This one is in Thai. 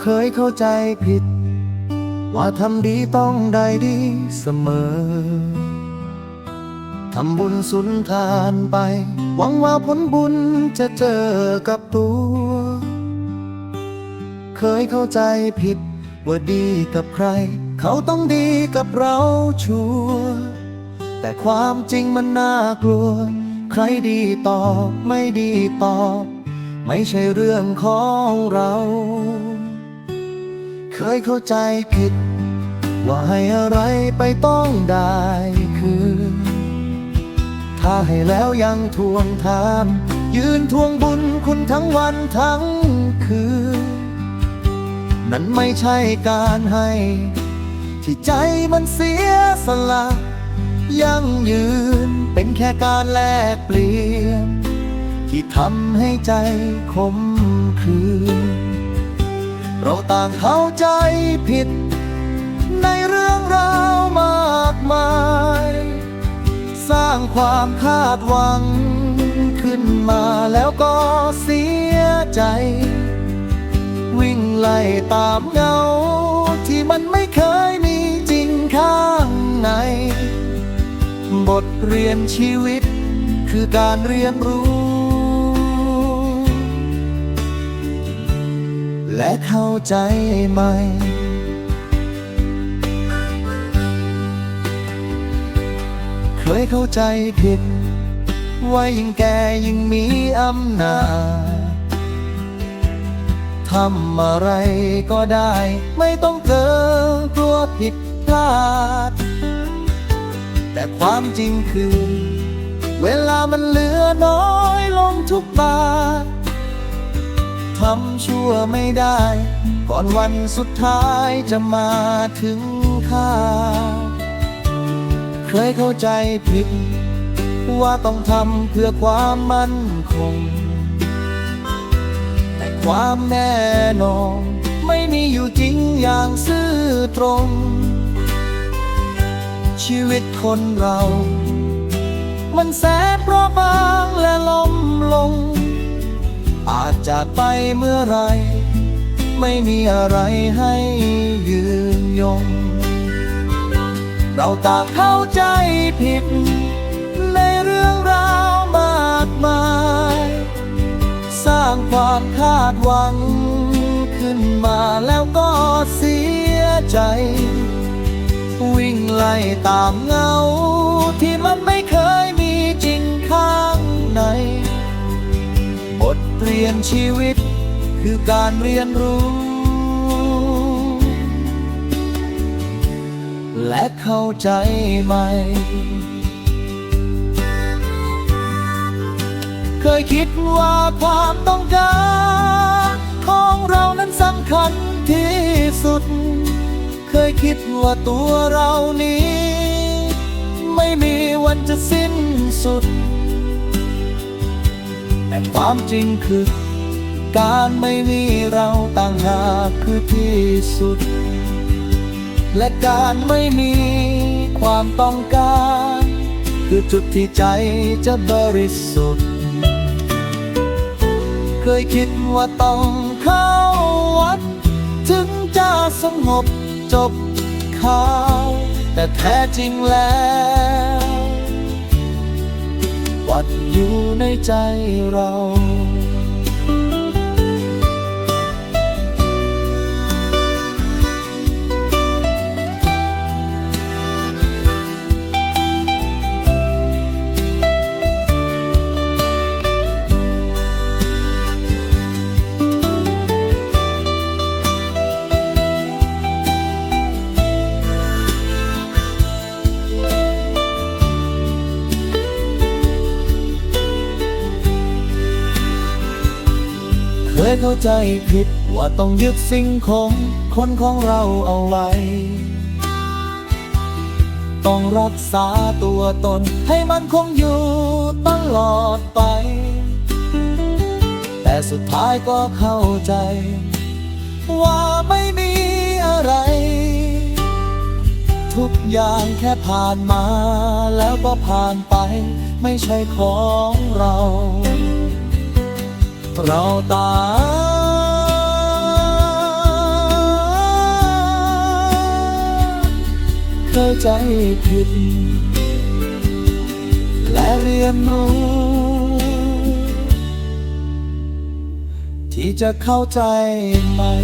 เคยเข้าใจผิด ว่าทำดีต้องได้ดีเสมอ ทำบุญสุนทานไป หวังว่าผลบุญจะเจอกับตัว เคยเข้าใจผิด ว่าดีกับใคร เขาต้องดีกับเราชัวร์แต่ความจริงมันน่ากลัว ใครดีตอบไม่ดีตอบ ไม่ใช่เรื่องของเรา เคยเข้าใจผิด ว่าให้อะไรไปต้องได้คืนถ้าให้แล้วยังทวงถาม ยืนทวงบุญคุณทั้งวันทั้งคืน นั้นไม่ใช่การให้ ที่ใจมันเสียสละยังยืนเป็นแค่การแลกเปลี่ยน ที่ทำให้ใจคมคืน เราต่างเข้าใจผิด ในเรื่องราวมากมาย สร้างความคาดหวัง ขึ้นมาแล้วก็เสียใจ วิ่งไล่ตามเงา ที่มันไม่เคยมีจริงข้างใน บทเรียนชีวิต คือการเรียนรู้ และเข้าใจใหม่ เคยเข้าใจผิด ว่ายิ่งแก่ยิ่งมีอำนาจทำอะไรก็ได้ ไม่ต้องเกรงกลัวผิดพลาด แต่ความจริงคือ เวลามันเหลือน้อยลงทุกบาท ทำชั่วไม่ได้ ก่อนวันสุดท้ายจะมาถึงข้า เคยเข้าใจผิด ว่าต้องทำเพื่อความมั่นคง แต่ความแน่นอนไม่มีอยู่จริงอย่างซื่อตรง ชีวิตคนเรา มันแสนเปราะบางและล้มลง จากไปเมื่อไร ไม่มีอะไรให้ยืนยง เราต่างเข้าใจผิด ในเรื่องราวมากมาย สร้างความคาดหวัง ขึ้นมาแล้วก็เสียใจ วิ่งไล่ตามเงา ทเรียนชีวิต คือการเรียนรู้ และเข้าใจใหม่ เคยคิดว่าความต้องการของเรานั้นสำคัญที่สุด เคยคิดว่าตัวเรานี้ ไม่มีวันจะสิ้นสุด แต่ความจริงคือ การไม่มีเราต่างหากคือที่สุด และการไม่มีความต้องการ คือจุดที่ใจจะบริสุทธิ์ เคยคิดว่าต้องเข้าวัด ถึงจะสงบจบข่าว แต่แท้จริงแล้ว วัดอยู่ในใจเรา เคยเข้าใจผิดว่าต้องยึดสิ่งของคนของเราเอาไว้ ต้องรักษาตัวตนให้มันคงอยู่ตลอดไป แต่สุดท้ายก็เข้าใจ ว่าไม่มีอะไร ทุกอย่างแค่ผ่านมาแล้วก็ผ่านไป ไม่ใช่ของเรา เราตายเข้าใจผิด และเรียนรู้ ที่จะเข้าใจใหม่